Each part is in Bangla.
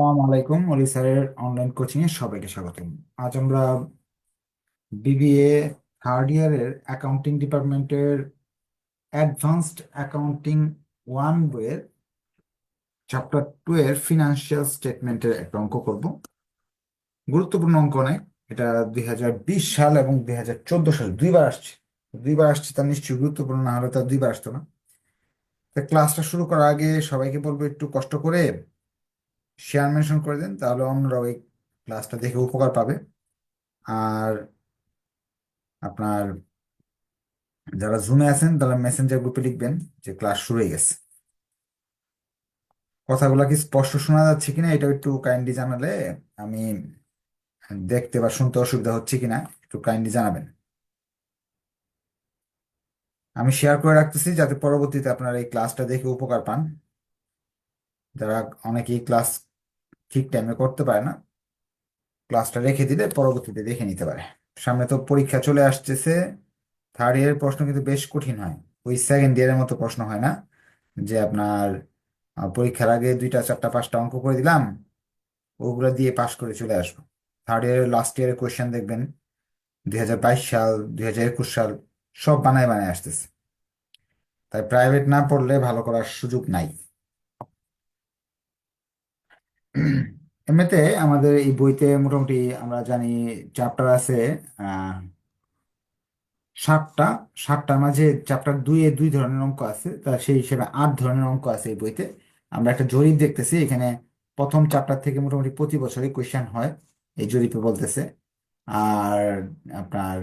আসসালামু আলাইকুম। অলি স্যারের অনলাইন কোচিং এ সবাইকে স্বাগতম। আজ আমরা বিবিএ থার্ড ইয়ারের অ্যাকাউন্টিং ডিপার্টমেন্টের অ্যাডভান্সড অ্যাকাউন্টিং ওয়ান বইয়ের চ্যাপ্টার টু এর ফিনান্সিয়াল স্টেটমেন্টের একটা অঙ্ক করব। গুরুত্বপূর্ণ অঙ্ক অনেক এটা দুই হাজার বিশ সাল এবং দুই হাজার চোদ্দ সাল, দুইবার আসছে। দুইবার আসছে তার নিশ্চয়ই গুরুত্বপূর্ণ, না হলে তার দুইবার আসতো না। তো ক্লাসটা শুরু করার আগে সবাইকে বলব একটু কষ্ট করে শেয়ার মেনশন করে দেন, তাহলে অন্যরাও এই ক্লাসটা দেখে উপকার পাবে। আর আপনার যারা জুমে আছেন, তারা মেসেঞ্জার গ্রুপে লিখবেন যে ক্লাস শুরু হয়ে গেছে। কথাগুলো কি স্পষ্ট শোনা যাচ্ছে কিনা এটা একটু কাইন্ডলি জানালে আমি দেখতে বা শুনতে অসুবিধা হচ্ছে কিনা, একটু কাইন্ডলি জানাবেন। আমি শেয়ার করে রাখতেছি যাতে পরবর্তীতে আপনারা এই ক্লাসটা দেখে উপকার পান। যারা অনেকেই ক্লাস ঠিক টাইমে করতে পারে না। ক্লাসটা রেখে দিলে পরবর্তীতে দেখে নিতে পারে। সামনে তো পরীক্ষা চলে আসতেছে। থার্ড ইয়ারের প্রশ্ন কিন্তু বেশ কঠিন হয়। ওই সেকেন্ড ইয়ারের মতো প্রশ্ন হয় না যে আপনার পরীক্ষার আগে দুইটা, চারটা, পাঁচটা অঙ্ক করে দিলাম, ওগুলো দিয়ে পাশ করে চলে আসব। থার্ড ইয়ারের লাস্ট ইয়ারের কোয়েশ্চেন দেখবেন, দুই হাজার বাইশ সাল, দুই হাজার একুশ সাল, সব বানায় বানায় আসতেছে। তাই প্রাইভেট না পড়লে ভালো করার সুযোগ নাই। এমনিতে আমাদের এই বইতে মোটামুটি আমরা জানি চ্যাপ্টার আছে, আহ, সাতটা, সাতটার মাঝে চ্যাপ্টার দুই এ দুই ধরনের অঙ্ক আছে, তা সেই হিসেবে আট ধরনের অঙ্ক আছে এই বইতে। আমরা একটা জরিপ দেখতেছি, এখানে প্রথম চ্যাপ্টার থেকে মোটামুটি প্রতি বছরই কোয়েশ্চেন হয়, এই জরিপে বলতেছে। আর আপনার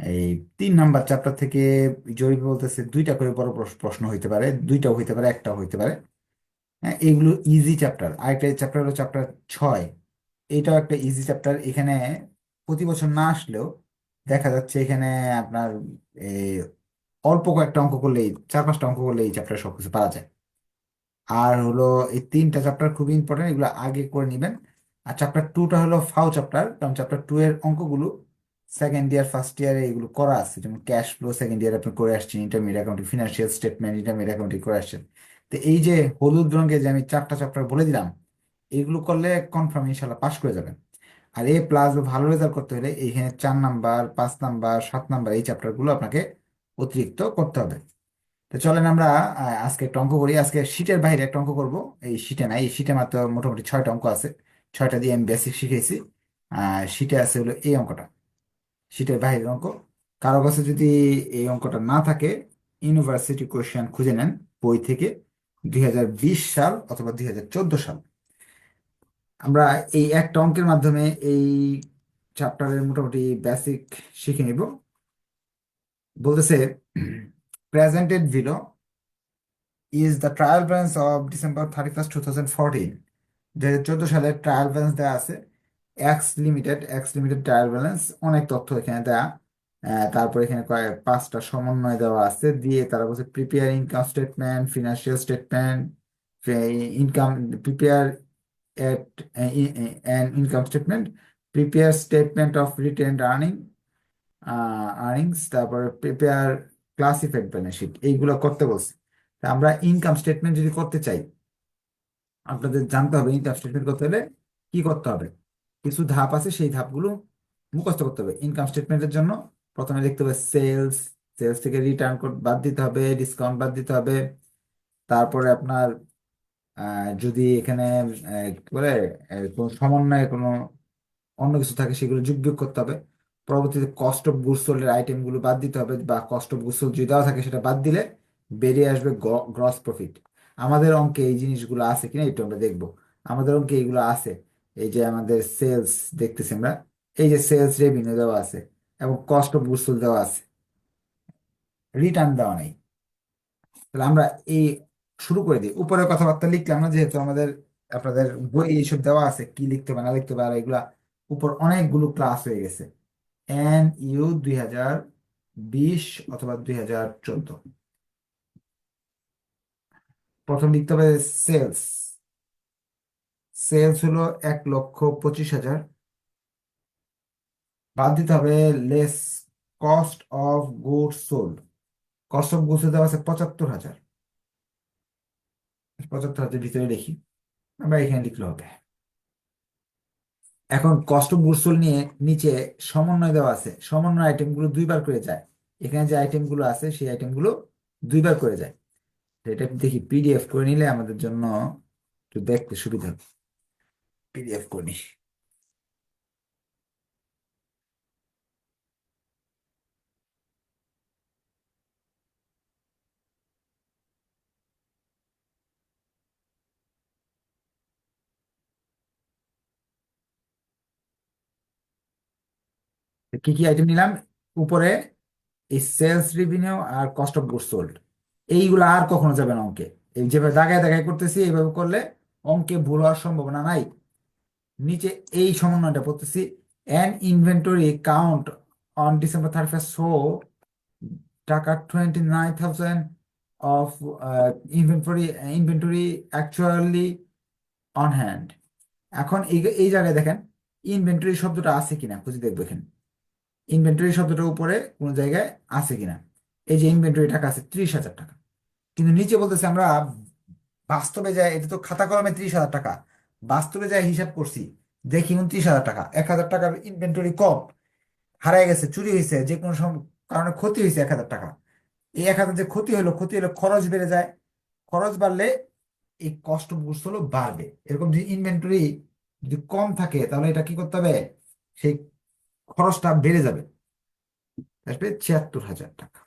এই তিন নাম্বার চ্যাপ্টার থেকে জরিপে বলতেছে, দুইটা করে বড় প্রশ্ন হইতে পারে, দুইটাও হইতে পারে, একটাও হইতে পারে। হ্যাঁ এগুলো ইজি চ্যাপ্টার আরেকটা চ্যাপ্টার হলো চ্যাপ্টার ছয়। এটাও একটা ইজি চ্যাপ্টার এখানে প্রতি বছর না আসলেও দেখা যাচ্ছে এখানে আপনার অল্প কয়েকটা অঙ্ক করলেই, চার পাঁচটা অঙ্ক করলে এই চ্যাপ্টার সবকিছু পাওয়া যায়। আর হলো এই তিনটা চ্যাপ্টার খুবই ইম্পর্টেন্ট এগুলো আগে করে নেবেন। আর চ্যাপ্টার টুটা হলো ফাও চ্যাপ্টার কারণ চ্যাপ্টার টু এর অঙ্কগুলো সেকেন্ড ইয়ার ফার্স্ট ইয়ারে এগুলো করা আছে। যেমন ক্যাশ ফ্লো সেকেন্ড ইয়ার আপনি করে আসছেন intermediate accounting financial statement intermediate accounting করে আসছেন। তো এই যে হলুদ রঙের যে আমি চারটা চ্যাপ্টার বলে দিলাম, এগুলো করলে কনফার্ম ইনশাল্লাহ পাস করে যাবেন। আর এ প্লাস ভালো রেজাল্ট করতে হলে এইখানে চার নাম্বার পাঁচ নাম্বার সাত নাম্বার এই চ্যাপ্টারগুলো আপনাকে অতিরিক্ত করতে হবে। তো চলেন আমরা আজকে একটা অঙ্ক করি। আজকে শীটের বাইরে একটা অঙ্ক করব। এই শীটে না এই শীটে মাত্র মোটামুটি ছয়টা অঙ্ক আছে। ছয়টা দিয়ে আমি বেসিক শিখেছি। আর শীটে আছে হলো এই অঙ্কটা। শীটের বাইরের অঙ্ক। কারও কাছে যদি এই অঙ্কটা না থাকে ইউনিভার্সিটি কোশ্চেন খুঁজে নেন, বই থেকে। দুই হাজার বিশ সাল অথবা দুই হাজার চোদ্দ সাল। আমরা এই একটা অঙ্কের মাধ্যমে এই চ্যাপ্টারের মোটামুটি বেসিক শিখে নিব। বলতেছে presented below is the trial balance of December thirty first two thousand fourteen দু হাজার চোদ্দ সালের ট্রায়াল ব্যালেন্স দেওয়া আছে। X limited X limited trial balance অনেক তথ্য এখানে দেওয়া তারপর এখানে কয়েক পাঁচটা সমন্বয় দেওয়া আছে। দিয়ে তারা বলছে prepare income statement financial statement income prepare at uh, i- statement prepare statement of retained earning, uh, তারপরে prepare classified balance sheet এইগুলো করতে বলছে। আমরা ইনকাম স্টেটমেন্ট যদি করতে চাই আপনাদের জানতে হবে ইনকাম স্টেটমেন্ট করতে হলে কি করতে হবে? কিছু ধাপ আছে সেই ধাপগুলো মুখস্থ করতে হবে। ইনকাম স্টেটমেন্টের জন্য প্রথমে লিখতে হবে সেলস সেলস থেকে রিটার্ন কোড বাদ দিতে হবে ডিসকাউন্ট বাদ দিতে হবে। তারপরে আপনার যদি এখানে কি বলে কোনো সমন্বয়ে কোনো অন্য কিছু থাকে সেগুলো যোগ করতে হবে। পরবর্তীতে কস্ট অফ গুডস সোল্ড এর আইটেমগুলো বাদ দিতে হবে বা কস্ট অফ গুডস সোল্ড যদি দেওয়া থাকে সেটা বাদ দিলে বেরিয়ে আসবে গ্রস প্রফিট আমাদের অঙ্কে এই জিনিসগুলো আছে কিনা একটু আমরা দেখব। আমাদের অঙ্কে এইগুলো আছে। এই যে আমাদের সেলস দেখতেছি আমরা। এই যে সেলস রেভিনিউ দেওয়া আছে। এবং কস্ট অফ দেওয়া আছে। রিটার্ন দেওয়া নেই। তাহলে আমরা এই শুরু করে দিই। উপরে কথাবার্তা লিখলাম না, যেহেতু আমাদের, আপনাদের বই এইসব দেওয়া আছে, কি লিখতে হবে, না লিখতে হবে, আর এগুলা উপর অনেকগুলো ক্লাস হয়ে গেছে। এন ইউ দুই হাজার বিশ অথবা দুই হাজার চোদ্দ। প্রথম লিখতে হবে সেলস সেলস হলো এক লক্ষ পঁচিশ হাজার বাদ দিতে হবে less cost of goods sold cost of goods দেওয়া আছে পঁচাত্তর হাজার। পঁচাত্তর হাজার ভিতরে দেখি। আমরা এখানে লিখলে হবে। এখন কস্ট অফ গুডস সোল্ড নিয়ে নিচে সমন্বয় দেওয়া আছে। সমন্বয় আইটেমগুলো দুইবার করে যায়। এখানে যে আইটেমগুলো আছে, সেই আইটেমগুলো দুইবার করে যায়। এটা দেখি পিডিএফ করে নিলে আমাদের জন্য একটু দেখতে সুবিধা পিডিএফ করে নি কি কি আইটেম নিলাম? উপরে এই সেলস রেভিনিউ আর কস্ট অফ গুডস সোল্ড এইগুলো আর কখনো যাবে না অঙ্কে। এই যেভাবে দাগায় দাগায় করতেছি, এইভাবে করলে অঙ্কে ভুল হওয়ার সম্ভাবনা নাই। নিচে এই সমন্বয়টা পড়তেছি। An inventory count on December thirty first show টাকা twenty nine thousand of inventory inventory actually on hand এখন এই এই জায়গায় দেখেন ইনভেন্টরি শব্দটা আছে কিনা? খুঁজে দেখব এখানে। ইনভেন্টরি শব্দটার উপরে কোনো জায়গায় আছে কিনা? এই যে ইনভেন্টরি টাকা আছে, ত্রিশ হাজার টাকা। কিন্তু নিচে বলতেছে আমরা বাস্তবে যায় এটা তো খাতা কলমে ত্রিশ হাজার টাকা। বাস্তবে যায় হিসাব করছি, দেখি উনত্রিশ হাজার টাকা। এক হাজার টাকার ইনভেন্টরি কম, হারায় গেছে, চুরি হয়েছে, যে কোনো কারণে ক্ষতি হয়েছে এক হাজার টাকা। এই এক হাজার যে ক্ষতি হলো ক্ষতি হলো খরচ বেড়ে যায়। খরচ বাড়লে এই কষ্ট বুঝতে হলো বাড়বে। এরকম যদি ইনভেন্টরি যদি কম থাকে, তাহলে এটা কি করতে হবে? সেই খরচটা বেড়ে যাবে। আসবে ছিয়াত্তর হাজার টাকা।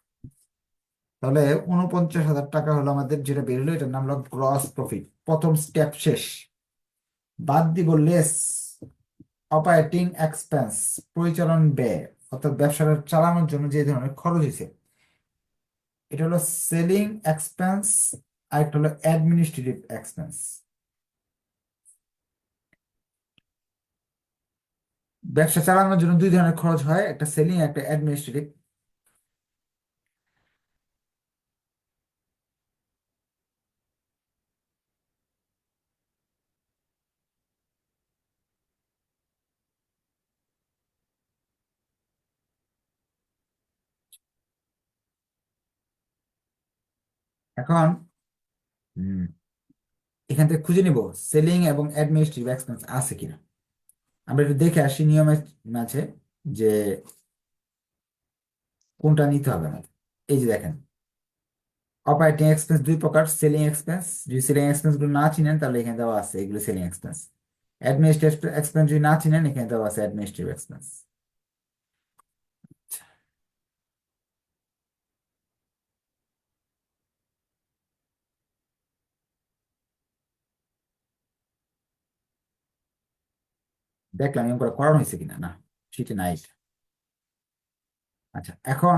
তাহলে উনপঞ্চাশ হাজার টাকা হলো আমাদের যেটা বেরোলো, এটার নাম হলো গ্রস প্রফিট প্রথম স্টেপ শেষ। বাদ দিব লেস অপারেটিং এক্সপেন্স পরিচালন ব্যয়, অর্থাৎ ব্যবসাটা চালানোর জন্য যে ধরনের খরচ হয়েছে। এটা হলো সেলিং এক্সপেন্স আর একটা হলো অ্যাডমিনিস্ট্রেটিভ এক্সপেন্স ব্যবসা চালানোর জন্য দুই ধরনের খরচ হয় একটা সেলিং একটা অ্যাডমিনিস্ট্রেটিভ এখন এখান থেকে খুঁজে নিব সেলিং এবং অ্যাডমিনিস্ট্রেটিভ এক্সপেন্স আছে কিনা। আমরা একটু দেখে আসি নিয়মের আছে যে কোনটা নিতে হবে আমাদের। এই যে দেখেন অপারেটিং এক্সপেন্স দুই প্রকার সেলিং এক্সপেন্স যদি সেলিং এক্সপেন্সগুলো না চিনেন তাহলে এখানে দেওয়া আছে এগুলো সেলিং এক্সপেন্স অ্যাডমিনিস্ট্রেটিভ এক্সপেন্স যদি না চিনেন, এখানে দেওয়া আছে অ্যাডমিনিস্ট্রেটিভ এক্সপেন্স দেখলাম এরকম করে করানো হয়েছে কিনা? না সেটা নাই আচ্ছা এখন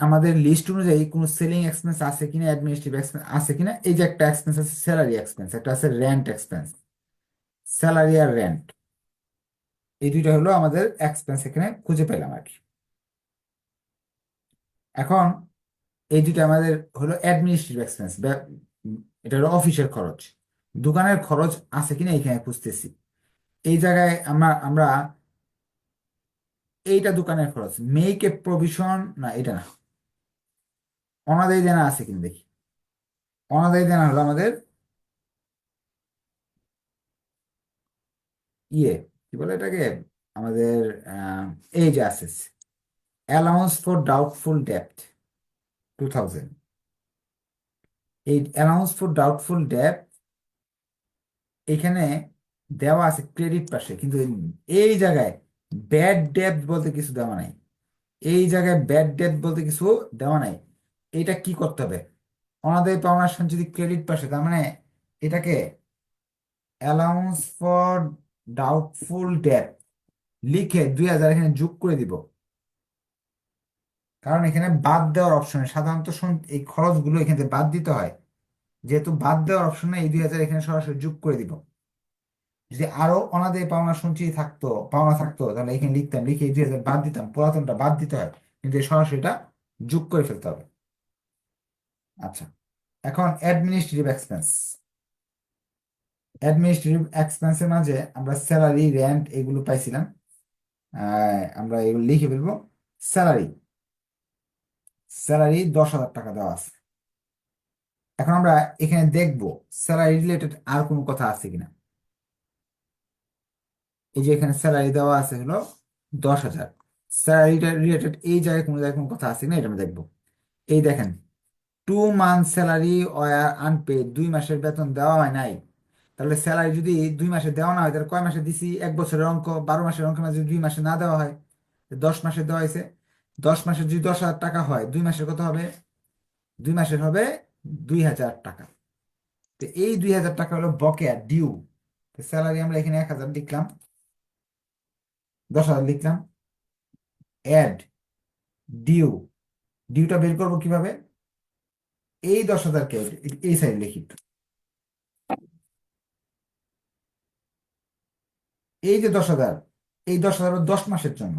আমাদের লিস্ট অনুযায়ী কোনো সেলিং এক্সপেন্স আছে কিনা অ্যাডমিনিস্ট্রেটিভ এক্সপেন্স আছে কিনা, এই যে একটা এক্সপেন্স আছে স্যালারি এক্সপেন্স একটা আছে রেন্ট এক্সপেন্স স্যালারি আর রেন্ট এই দুইটা হলো আমাদের এক্সপেন্স এখানে খুঁজে পেলাম আর কি। এখন এই দুইটা আমাদের হলো অ্যাডমিনিস্ট্রেটিভ এক্সপেন্স এটা হলো অফিসের খরচ। দোকানের খরচ আছে কিনা এখানে খুঁজতেছি। এই জায়গায় আমরা আমরা এইটা দোকানের খরচ। মেক এ প্রভিশন না, এটা না। অনাদায়ী দেনা আছে কিনা দেখি। অনাদায়ী দেনা হলো আমাদের ইয়ে কি বলে এটাকে? আমাদের এই যে আছে অ্যালাউন্স ফর ডাউটফুল ডেপ্ট টু থাউজেন্ড এই অ্যালাউন্স ফর ডাউটফুল ডেপ্ট এখানে দেওয়া আছে ক্রেডিট পাশে। কিন্তু এই জায়গায় ব্যাড ডেপ্ট বলতে কিছু দেওয়া নাই। এই জায়গায় ব্যাড ডেপ্ট বলতে কিছু দেওয়া নাই। এটা কি করতে হবে? অনাদায়ী পাওনার সঞ্চিতি ক্রেডিট পাশে, তার মানে এটাকে অ্যালাউন্স ফর ডাউটফুল ডেপ্ট লিখে দুই হাজার এখানে যোগ করে দিব। কারণ এখানে বাদ দেওয়ার অপশনে সাধারণত এই খরচগুলো এখানে বাদ দিতে হয়। যেহেতু বাদ দেওয়ার অপশনে এই দুই হাজার এখানে সরাসরি যোগ করে দিব। যদি আরও অনাদায়ী পাওনা সঞ্চয়ী থাকতো, পাওনা থাকতো, তাহলে এখানে লিখতাম, লিখে হাজার বাদ দিতাম, পুরাতনটা বাদ দিতে হয়, কিন্তু এই সরাসরি এটা যোগ করে ফেলতে হবে। আচ্ছা এখন অ্যাডমিনিস্ট্রেটিভ এক্সপেন্স অ্যাডমিনিস্ট্রেটিভ এক্সপেন্সের মাঝে আমরা স্যালারি রেন্ট এগুলো পাইছিলাম। আমরা এগুলো লিখে ফেলব। স্যালারি স্যালারি দশ হাজার টাকা দেওয়া আছে। এখন আমরা এখানে দেখব স্যালারি রিলেটেড আর কোনো কথা আছে কিনা। এই যে এখানে স্যালারি দেওয়া আছে হলো দশ হাজার। স্যালারিটা রিলেটেড এই জায়গায় কোনো জায়গায় কোনো কথা আছে না এটা আমরা দেখব। এই দেখেন two month salary were unpaid দুই মাসের বেতন দেওয়া হয় নাই। তাহলে স্যালারি যদি দুই মাসে দেওয়া না হয়, তাহলে কয় মাসে দিছি? এক বছরের অঙ্ক, বারো মাসের অঙ্ক মাঝে দুই মাসে না দেওয়া হয় দশ মাসে দেওয়া হয়েছে। দশ মাসে যদি দশ হাজার টাকা হয়, দুই মাসের কত হবে? দুই মাসের হবে দুই হাজার টাকা। তো এই দুই হাজার টাকা হলো বকেয়া ডিউ স্যালারি আমরা এখানে এক হাজার লিখলাম। দশ হাজার লিখলাম। অ্যাড ডিউ ডিউটা বের করব কীভাবে? এই দশ হাজারকে এই সাইড লিখি। এই যে দশ হাজার, এই দশ হাজার দশ মাসের জন্য।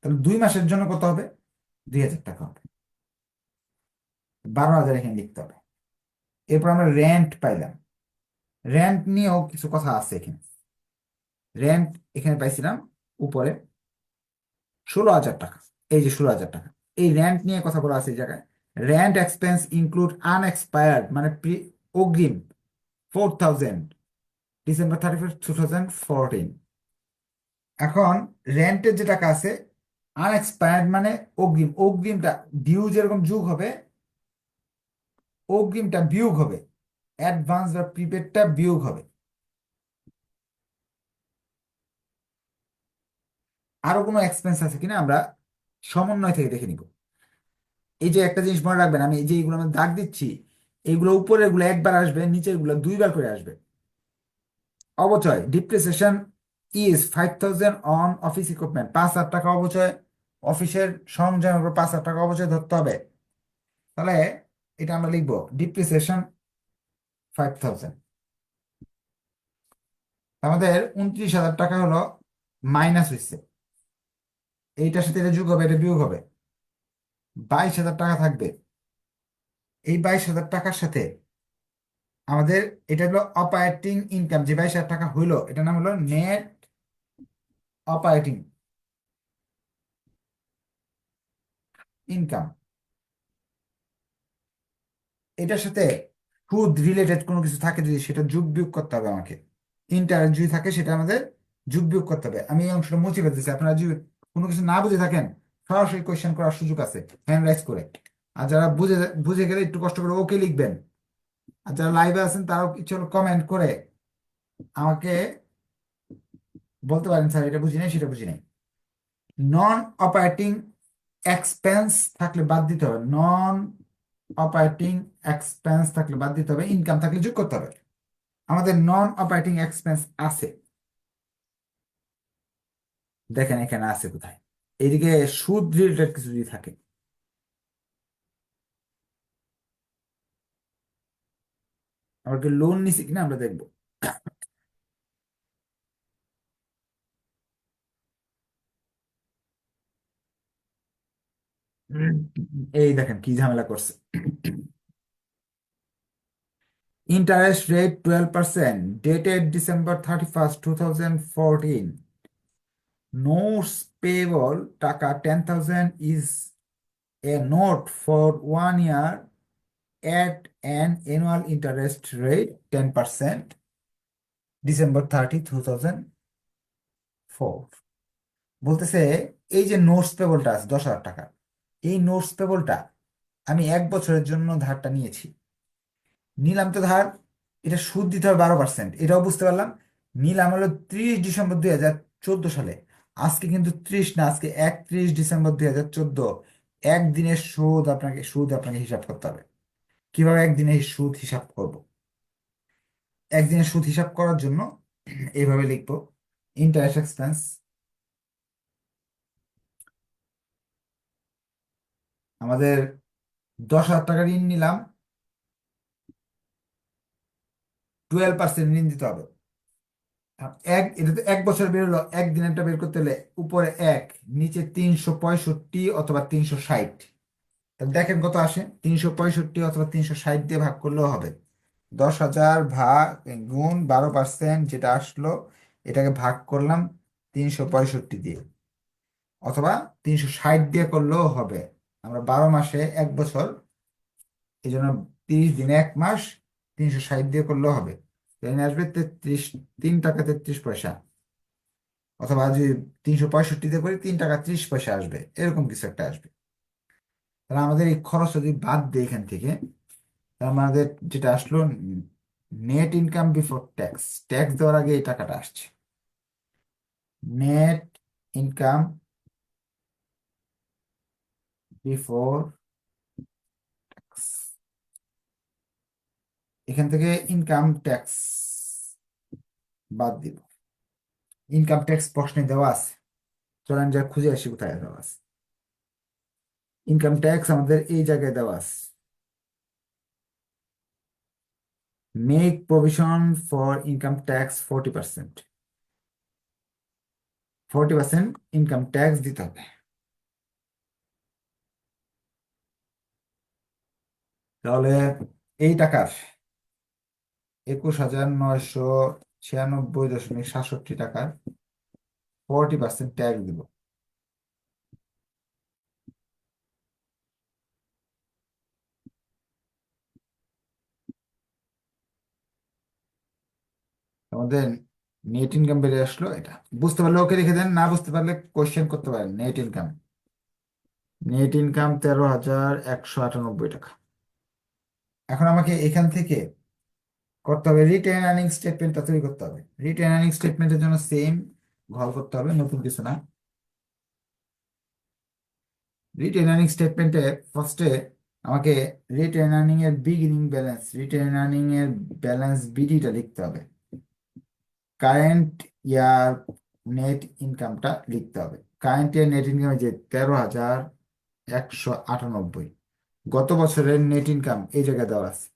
তাহলে দুই মাসের জন্য কত হবে? দুই হাজার টাকা হবে। বারো হাজার এখানে লিখতে হবে। এরপর আমরা রেন্ট পাইলাম। রেন্ট নিয়েও কিছু কথা আছে এখানে। রেন্ট এখানে পাইছিলাম। উপরে ষোলো হাজার টাকা। এই যে ষোলো হাজার টাকা। এই রেন্ট নিয়ে কথা বলা আছে এই জায়গায়। রেন্ট এক্সপেন্স ইনক্লুড আনএক্সপায়ার্ড মানে অগ্রিম four thousand December thirty first two thousand fourteen এখন রেন্টের যে টাকা আছে আনএক্সপায়ার্ড মানে অগ্রিম। অগ্রিমটা ডিউ যেরকম যুগ হবে, অগ্রিমটা বিয়োগ হবে। অ্যাডভান্স বা প্রিপেডটা বিয়োগ হবে। আরও কোনো এক্সপেন্স আছে কিনা আমরা সমন্বয় থেকে দেখে নিব। এই যে একটা জিনিস মনে রাখবেন, আমি এই যে এইগুলো আমি দাগ দিচ্ছি, এইগুলো উপরেরগুলো একবার আসবে, নিচেরগুলো দুইবার করে আসবে। অবচয় depreciation is five thousand on office equipment পাঁচ হাজার টাকা অবচয়, অফিসের সরঞ্জামের উপর পাঁচ হাজার টাকা অবচয় ধরতে হবে। তাহলে এটা আমরা লিখব ডিপ্রিসিয়েশন ফাইভ থাউজেন্ড আমাদের উনত্রিশ হাজার টাকা হলো মাইনাস হয়েছে এইটার সাথে এটা যোগ হবে, এটা বিয়োগ হবে। বাইশ হাজার টাকা থাকবে। এই বাইশ হাজার টাকার সাথে আমাদের এটা হলো অপারেটিং ইনকাম যে বাইশ হাজার টাকা হইল, এটার নাম হলো নেট অপারেটিং ইনকাম এটার সাথে সুদ রিলেটেড কোনো কিছু থাকে যদি, সেটা যোগ বিয়োগ করতে হবে আমাকে। ইন্টারেস্ট যদি থাকে, সেটা আমাদের যোগ বিয়োগ করতে হবে। আমি এই অংশটা মুছে ফেলতেছি, আপনারা কোনো কিছু না বুঝে থাকেন, সরাসরি কোয়েশ্চেন করার সুযোগ আছে হ্যান্ড রাইজ করে। আর যারা বুঝে বুঝে গেলে একটু কষ্ট করে ওকে লিখবেন। আর যারা লাইভে আছেন, তারাও কিছু কমেন্ট করে আমাকে বলতে পারেন, স্যার, এটা বুঝি নাই, সেটা বুঝি নাই। নন অপারেটিং এক্সপেন্স থাকলে বাদ দিতে হবে। নন অপারেটিং এক্সপেন্স থাকলে বাদ দিতে হবে। ইনকাম থাকলে যোগ করতে হবে। আমাদের নন অপারেটিং এক্সপেন্স আছে। দেখেন এখানে আছে কোথায়। এদিকে সুদ রিলেটেড কিছু যদি থাকে। আমরা কি লোন নিছি কিনা আমরা দেখব। এই দেখেন কি ঝামেলা করছে। Interest rate twelve percent dated December thirty first two thousand fourteen notes payable টাকা ten thousand is a note for one year at an annual interest rate 10% December thirty two thousand four বলতেছে, এই যে নোটস পেবলটা আছে, দশ হাজার টাকা, এই নোটস পেবলটা আমি এক বছরের জন্য ধারটা নিয়েছি। নিলাম তো ধার, এটা সুদ দিতে হবে বারো পার্সেন্ট এটাও বুঝতে পারলাম। নিলাম হলো ত্রিশ ডিসেম্বর দুই হাজার চোদ্দ সালে। আজকে কিন্তু ত্রিশ না, আজকে একত্রিশ ডিসেম্বর দুই হাজার চোদ্দ। একদিনের সুদ আপনাকে সুদ আপনাকে হিসাব করতে হবে। কীভাবে একদিনে সুদ হিসাব করব? একদিনে সুদ হিসাব করার জন্য এইভাবে লিখব ইন্টারেস্ট এক্সপেন্স আমাদের দশ হাজার টাকা ঋণ নিলাম টুয়েলভ পার্সেন্ট ঋণ দিতে হবে। এক এটা তো এক বছর বেরোলো একদিনেরটা বের করতে হলে উপরে এক, নিচে তিনশো পঁয়ষট্টি অথবা তিনশো ষাট। দেখেন কত আসে? তিনশো পঁয়ষট্টি অথবা তিনশো ষাট দিয়ে ভাগ করলেও হবে। দশ হাজার ভাগ গুণ বারো পার্সেন্ট যেটা আসলো, এটাকে ভাগ করলাম তিনশো পঁয়ষট্টি দিয়ে। অথবা তিনশো ষাট দিয়ে করলেও হবে। আমরা বারো মাসে এক বছর এই জন্য তিরিশ দিনে এক মাস, তিনশো ষাট দিয়ে করলেও হবে। এখানে আসবে তেত্রিশ, তিন টাকা তেত্রিশ পয়সা। অথবা যদি তিনশো পঁয়ষট্টিতে করি, তিন টাকা ত্রিশ পয়সা আসবে। এরকম কিছু একটা আসবে। তাহলে আমাদের এই খরচ যদি বাদ দিই এখান থেকে আমাদের যেটা আসলো net income before tax tax দেওয়ার আগে এই টাকাটা আসছে। নেট ইনকাম বিফোর এখান থেকে ইনকাম ট্যাক্স বাদ দিব। ইনকাম ট্যাক্স প্রশ্নে দেওয়া আছে। চলেন যা খুঁজে আসি কোথায় দেওয়া আছে। ইনকাম ট্যাক্স আমাদের এই জায়গায় দেওয়া আছে। Make provision for income tax forty percent forty percent income tax দিতে হবে। তাহলে এই টাকার একুশ হাজার নয়শো ছিয়ানব্বই দশমিক সাতষট্টি টাকার ফোরটি পার্সেন্ট ট্যাক্স দিব। আমাদের নেট ইনকাম বেড়ে আসলো এটা। বুঝতে পারলে ওকে রেখে দেন, না বুঝতে পারলে কোশ্চেন করতে পারেন নেট ইনকাম নেট ইনকাম তেরো হাজার একশো আটানব্বই টাকা। এখন আমাকে এখান থেকে করতে হবে। রিটেন আর্নিং স্টেটমেন্টটা তৈরি করতে হবে। রিটেন আর্নিং স্টেটমেন্টের জন্য সেম ঘর করতে হবে, নতুন কিছু না। রিটেন আর্নিং স্টেটমেন্টে ফার্স্টে আমাকে রিটেন আর্নিং এর বিগিনিং ব্যালেন্স রিটেন আর্নিং এর ব্যালেন্স বিডিটা লিখতে হবে। কারেন্ট ইয়ার নেট ইনকামটা লিখতে হবে। কারেন্ট ইয়ার নেট ইনকাম যে তেরো হাজার একশো আটানব্বই। গত বছরের নেট ইনকাম এই জায়গায় দেওয়া আছে।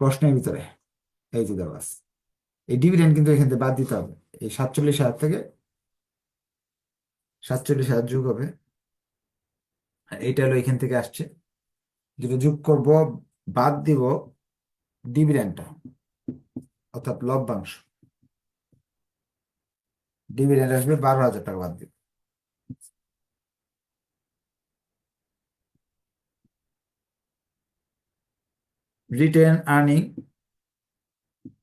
প্রশ্নের ভিতরে। এই যে দেওয়া আছে। এই ডিভিডেন্ড কিন্তু এখান থেকে বাদ দিতে হবে। এই সাতচল্লিশ হাজার থেকে সাতচল্লিশ হাজার যোগ হবে। এইটা হলো এখান থেকে আসছে। যেটা যোগ করব, বাদ দিব ডিভিডেন্ডটা অর্থাৎ লভ্যাংশ। ডিভিডেন্ড আসবে বারো হাজার টাকা বাদ দিব রিটেন আর্নিং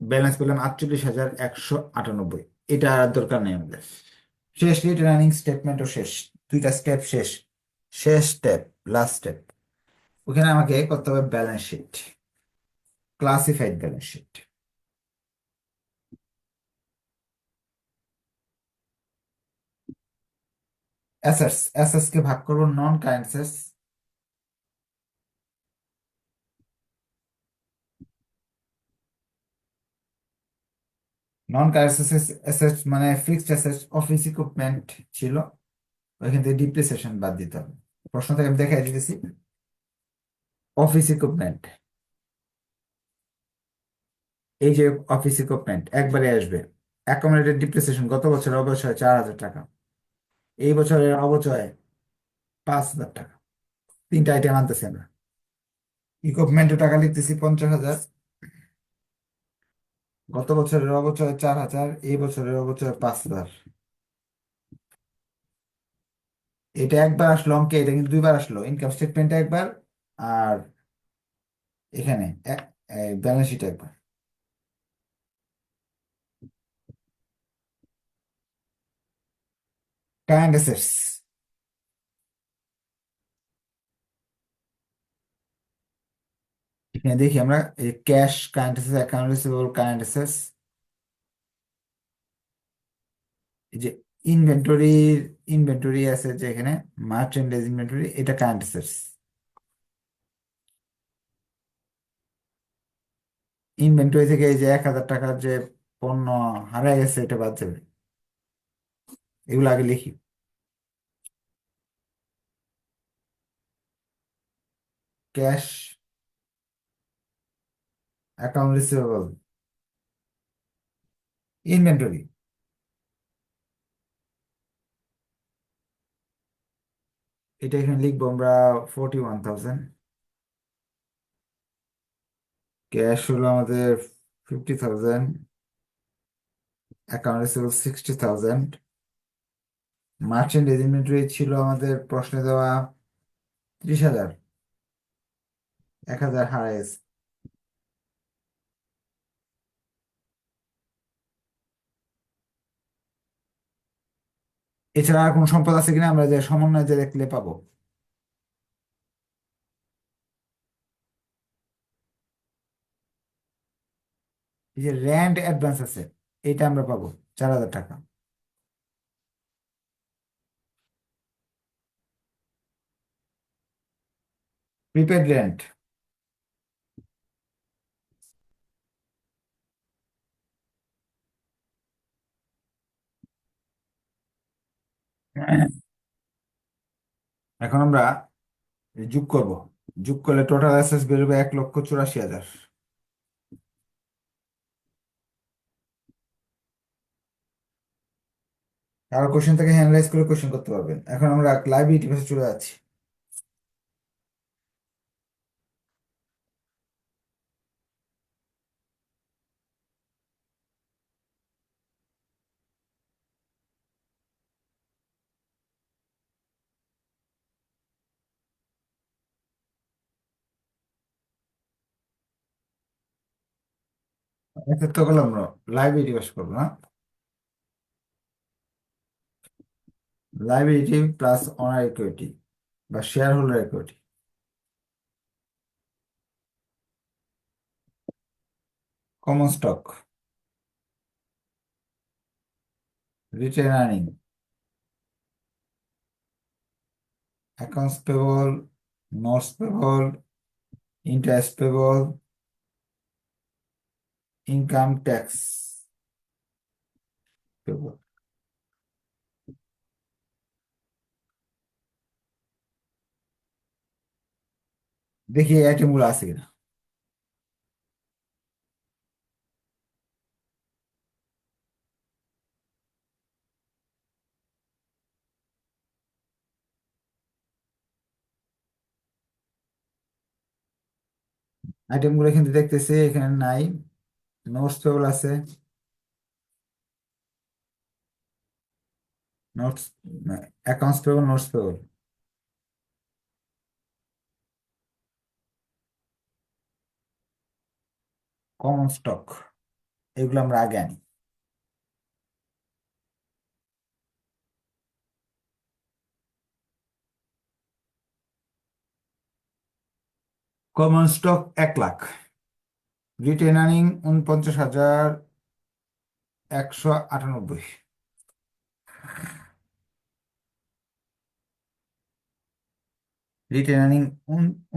ব্যালেন্স পেলাম আটচল্লিশ হাজার একশো আটানব্বই। এটা আর দরকার নেই আমাদের। শেষ রিটেন আর্নিং স্টেটমেন্টও শেষ। দুইটা স্টেপ শেষ। শেষ স্টেপ লাস্ট স্টেপ ওখানে আমাকে করতে হবে balance sheet classified balance sheet assets assets কে ভাগ করব non current assets non current assets মানে ফিক্সড অ্যাসেটস অফিস ইকুইপমেন্ট ছিল, ওইখান থেকে ডিপ্রিসিয়েশন বাদ দিতে হবে। প্রশ্ন থেকে আমি দেখাই দিতেছি। অফিস ইকুইপমেন্ট এই যে অফিস ইকুইপমেন্ট একবারে আসবে। অ্যাকোমোডেটেড ডিপ্রিসিয়েশন গত বছরের অবচয় চার হাজার টাকা। এই বছরের অবচয় পাঁচ হাজার টাকা। তিনটা আইটেম আনতেছি আমরা। ইকুইপমেন্টের টাকা লিখতেছি পঞ্চাশ হাজার। গত বছরের অবচয় চার হাজার, এই বছরের অবচয় পাঁচ হাজার। এটা একবার আসলো অঙ্কে, এটা কিন্তু দুইবার আসলো ইনকাম স্টেটমেন্টে একবার আর এখানে ব্যালেন্স শিট একবার। কারেন্ট অ্যাসেটস এখানে দেখি আমরা, এই cash current assets account receivable current assets এই যে ইনভেন্টরি ইনভেন্টরি আছে যে এখানে মার্চেন্ডাইজ ইনভেন্টরি এটা কারেন্ট অ্যাসেটস ইনভেন্টরি থেকে এই যে এক হাজার টাকার যে পণ্য হারায় গেছে, এটা বাদ যাবে। এগুলো আগে লিখি। ক্যাশ অ্যাকাউন্ট রিসিভেবল ইনভেন্টরি এটা এখানে লিখব আমরা ফোরটি ওয়ান থাউজেন্ড ক্যাশ হলো আমাদের fifty thousand account receivable sixty thousand merchant inventory ছিল আমাদের প্রশ্নে দেওয়া ত্রিশ হাজার। এক হাজার হারাইস এছাড়া আর কোনো সম্পদ আছে কিনা আমরা যে সমন্বয় যে দেখলে পাবো। এই যে র্যান্ড অ্যাডভান্স আছে এটা আমরা পাবো চার হাজার টাকা। প্রিপেড রেন্ট এখন আমরা যোগ করব। যোগ করলে টোটাল অ্যাসেস বেরোবে এক লক্ষ চুরাশি হাজার। কারও কোশ্চেন থেকে অ্যানালাইজ করে কোশ্চেন করতে পারবেন। এখন আমরা লাইব্রেরিটি পাশে চলে যাচ্ছি। একটা তো আমরা লাইব্রেরিটি পাস করব, না? লাইব্রেরিটি প্লাস অনার ইকুইটি বা share holder equity common stock retained earning accounts payable notes payable interest payable income tax দেখি এই আইটেমগুলো আছে কিনা। আইটেমগুলো এখানে দেখতেছি এখানে নাই। নোটস পেবল আছে notes accounts payable notes payable common stock এগুলো আমরা আগে আনি। কমন স্টক এক লাখ। রিটেন আর্নিং উনপঞ্চাশ হাজার একশো আটানব্বই। রিটেন আর্নিং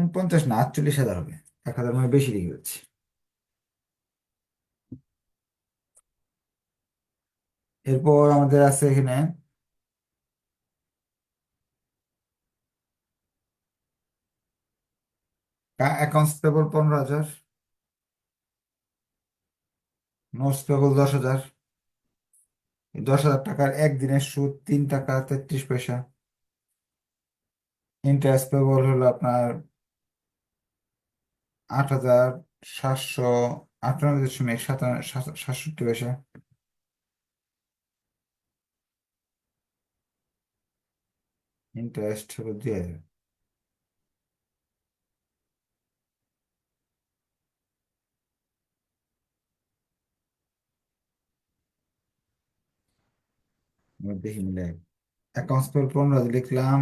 উনপঞ্চাশ না, আটচল্লিশ হাজার হবে। এক হাজার মানে বেশি লিখে যাচ্ছে এরপর আমাদের আছে এখানে অ্যাকাউন্টস পেবল পনেরো হাজার। নোটস পেবল দশ হাজার। দশ হাজার টাকার একদিনের সুদ তিন টাকা তেত্রিশ পয়সা। ইন্টারেস্ট পেবল হলো আপনার আট হাজার সাতশো আটানব্বই দশমিক সাতষট্টি পয়সা। ইন্টারেস্ট হলো দুই হাজার। দেখি মিলে অ্যাকাউন্টস পেবল পনেরো হাজার লিখলাম,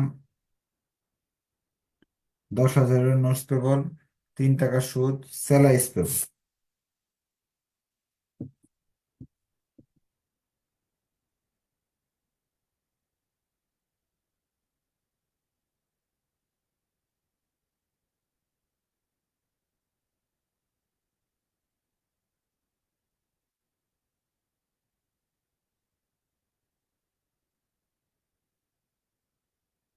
দশ হাজারের নোটস পেবল তিন টাকা সুদ স্যালাইস পেবল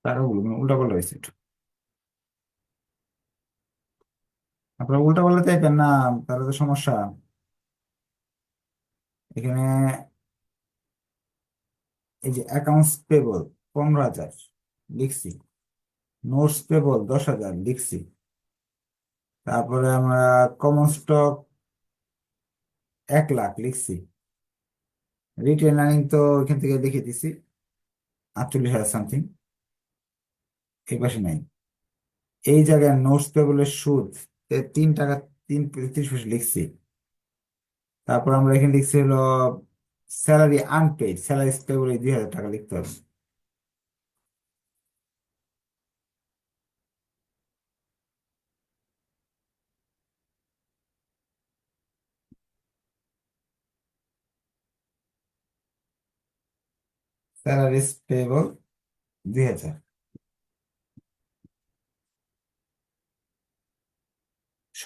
তারও উল্টা পাল্টা হয়েছে একটু। আপনারা উল্টা পাল্টা চাইবেন না, তাহলে তো সমস্যা। এখানে এই যে অ্যাকাউন্টস পেবল পনেরো হাজার, লিখছি। নোটস পেবল দশ হাজার, লিখছি। তারপরে আমরা কমন স্টক এক লাখ, লিখছি। রিটেন আর্নিং তো এখান থেকে লিখে দিছি, আটচল্লিশ হাজার সামথিং এই পাশে নাই। এই জায়গায় নোটস পেবলের সুদ তিন টাকা, তিন, তিরিশ পয়সা লিখছি। তারপর আমরা এখানে লিখছি হলো স্যালারি আনপেড স্যালারি পেবল দুই হাজার টাকা লিখতে হবে। স্যালারি পেবল দুই হাজার।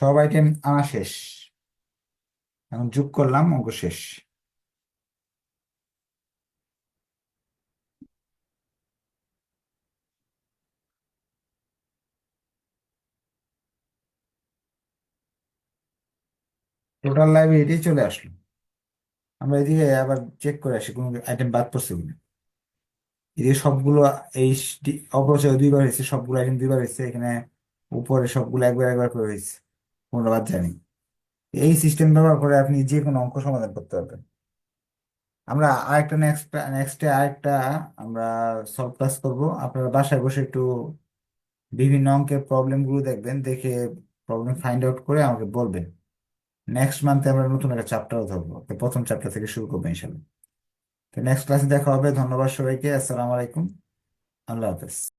সব আইটেম আনা শেষ। এখন যোগ করলাম, অঙ্ক শেষ। টোটাল লাইব্রেরিটি চলে আসলো। আমরা এদিকে আবার চেক করে আসি কোনো আইটেম বাদ পড়ছে কিনা। এদিকে সবগুলো এই অপচয় দুইবার হয়েছে, সবগুলো আইটেম দুইবার হয়েছে, এখানে উপরে সবগুলো একবার একবার করে হয়েছে। কোনোটা বাদ যায়নি এই সিস্টেম ব্যবহার করে আপনি যে কোনো অঙ্ক সমাধান করতে পারবেন। আমরা আরেকটা নেক্সট নেক্সটে আরেকটা আমরা সলভ ক্লাস করব। আপনারা বাসায় বসে একটু বিভিন্ন অঙ্কের প্রবলেমগুলো দেখবেন, দেখে প্রবলেম ফাইন্ড আউট করে আমাকে বলবেন। নেক্সট মান্থে আমরা নতুন একটা চ্যাপ্টারও ধরবো। প্রথম চ্যাপ্টার থেকে শুরু করব ইনশাল্লাহ। তো নেক্সট ক্লাসে দেখা হবে। ধন্যবাদ সবাইকে। আসসালামু আলাইকুম। আল্লাহ হাফেজ।